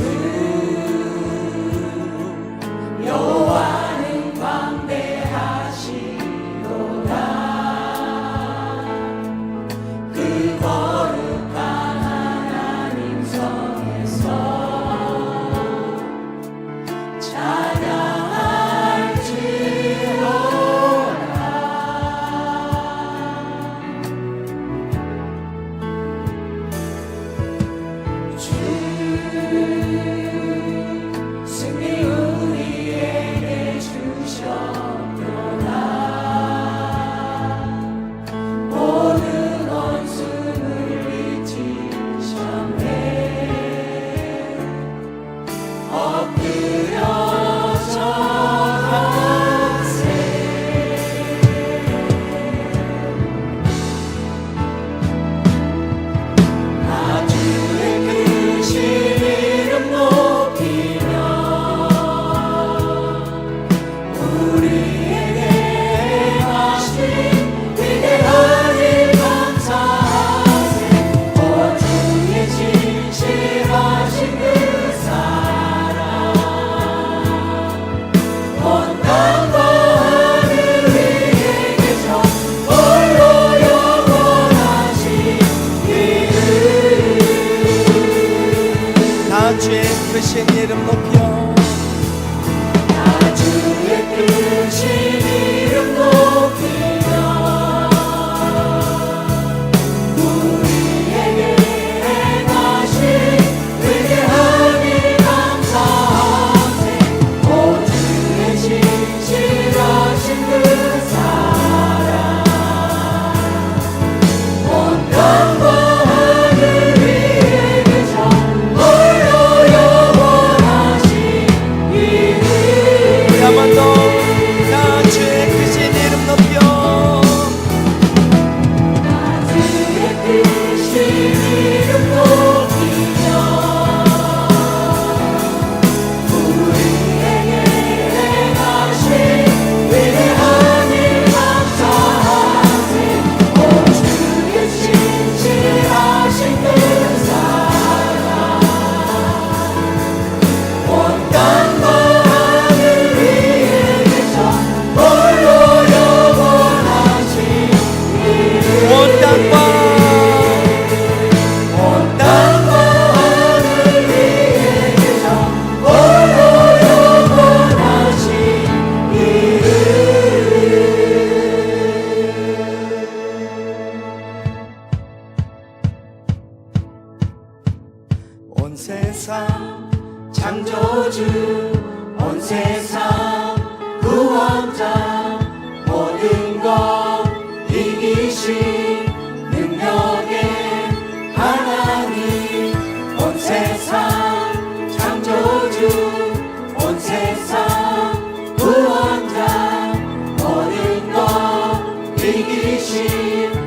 주 你一起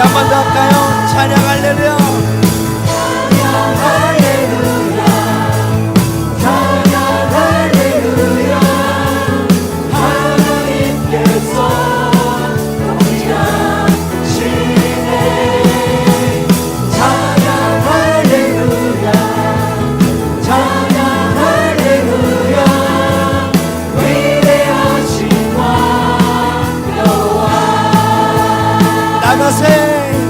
한번더 할까요? a nascer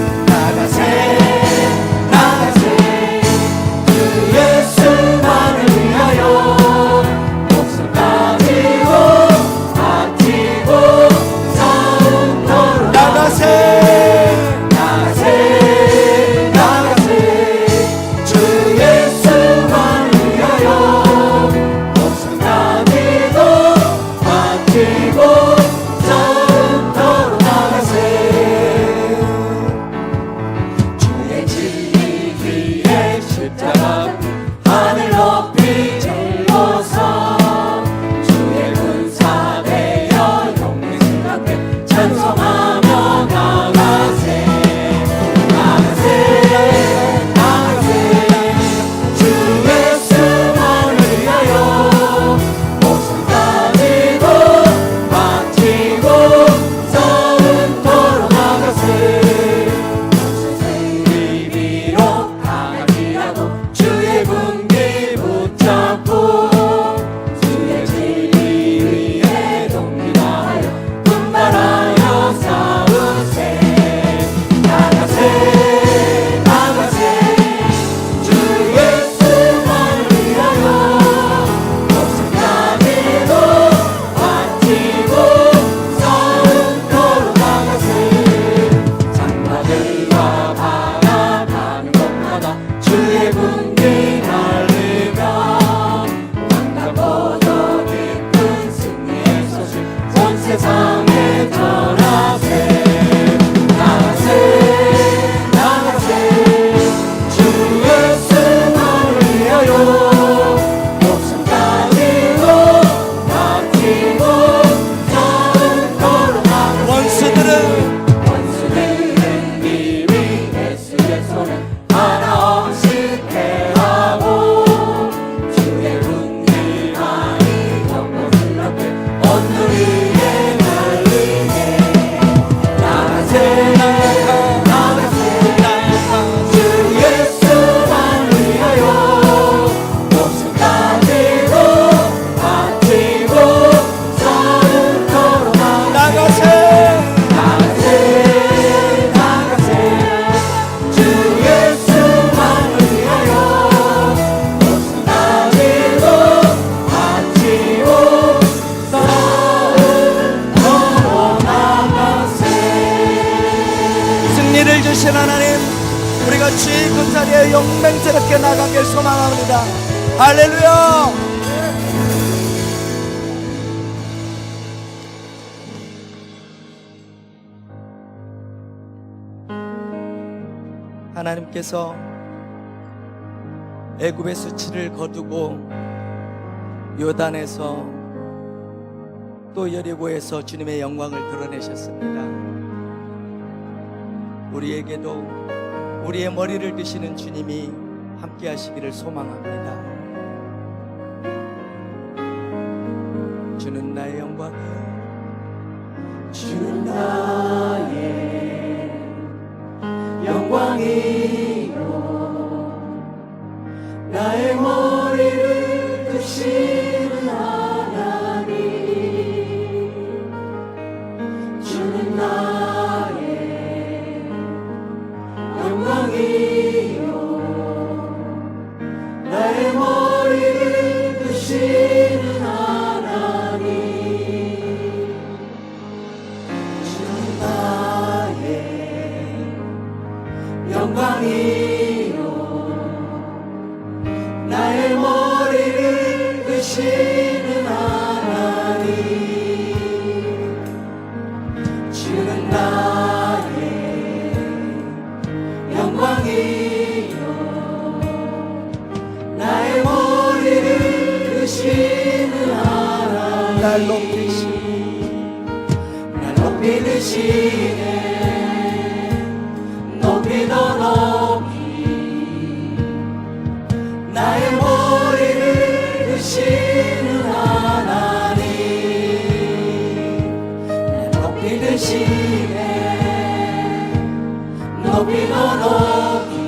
주신 하나님 우리가 주의 그 자리에 용맹스럽게 나가길 소망합니다 할렐루야 하나님께서 애굽의 수치를 거두고 요단에서 또 여리고에서 주님의 영광을 드러내셨습니다. 우리에게도 우리의 머리를 드시는 주님이 함께 하시기를 소망합니다. 주는 나의 영 광이 주는 나 nobile, nobile onore.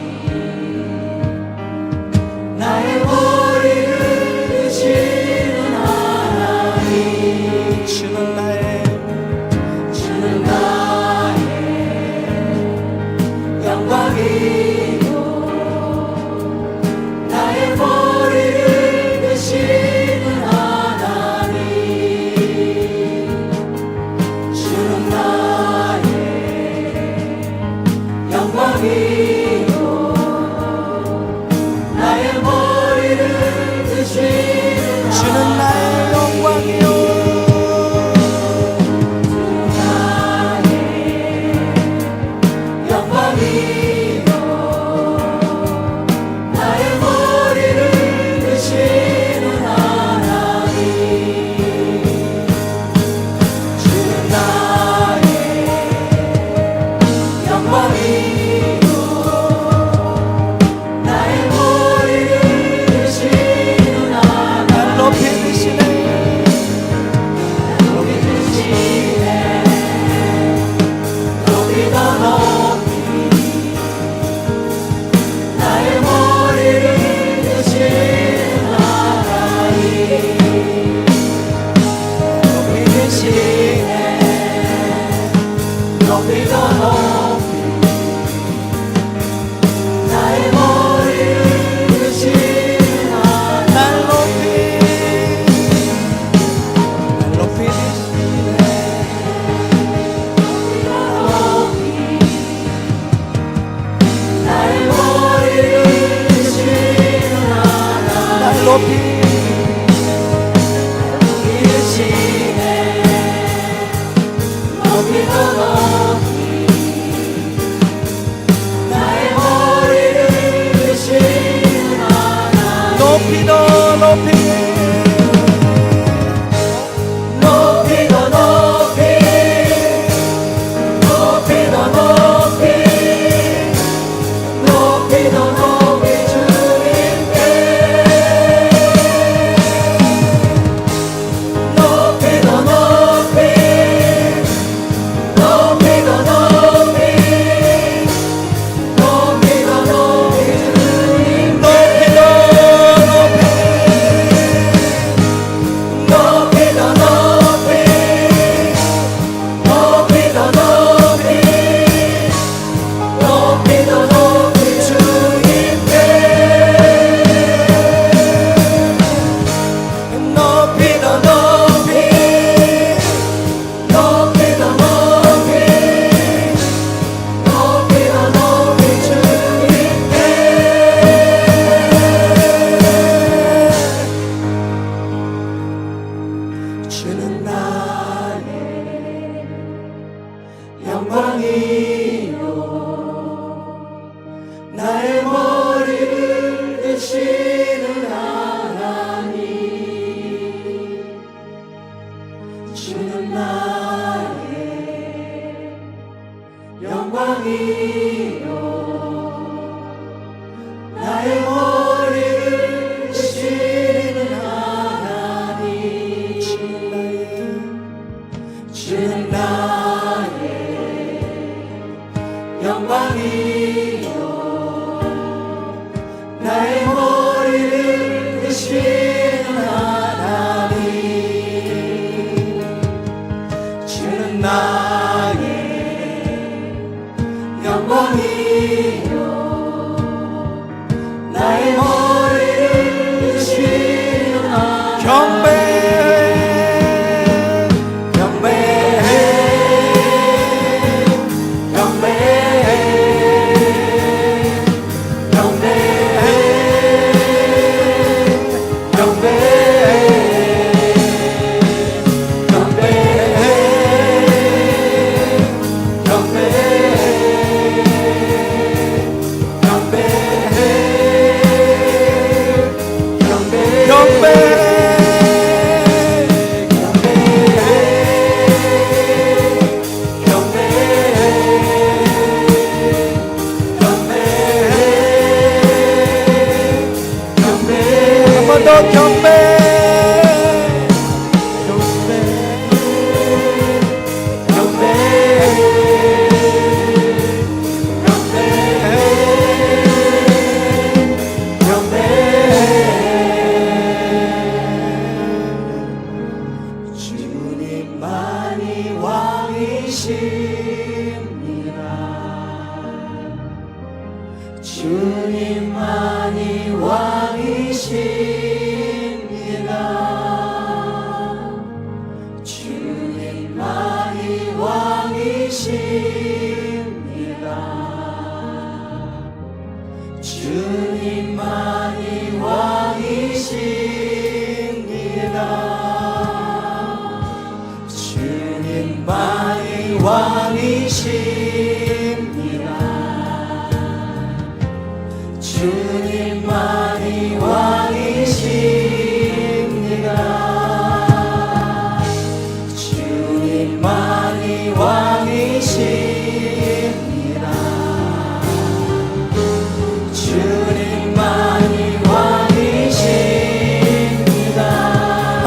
me.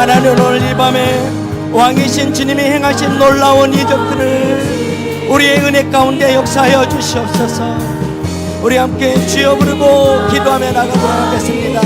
하나님 오늘 이 밤에 왕이신 주님이 행하신 놀라운 이적들을 우리의 은혜 가운데 역사하여 주시옵소서. 우리 함께 주여 부르고 기도하며 나가도록 하겠습니다.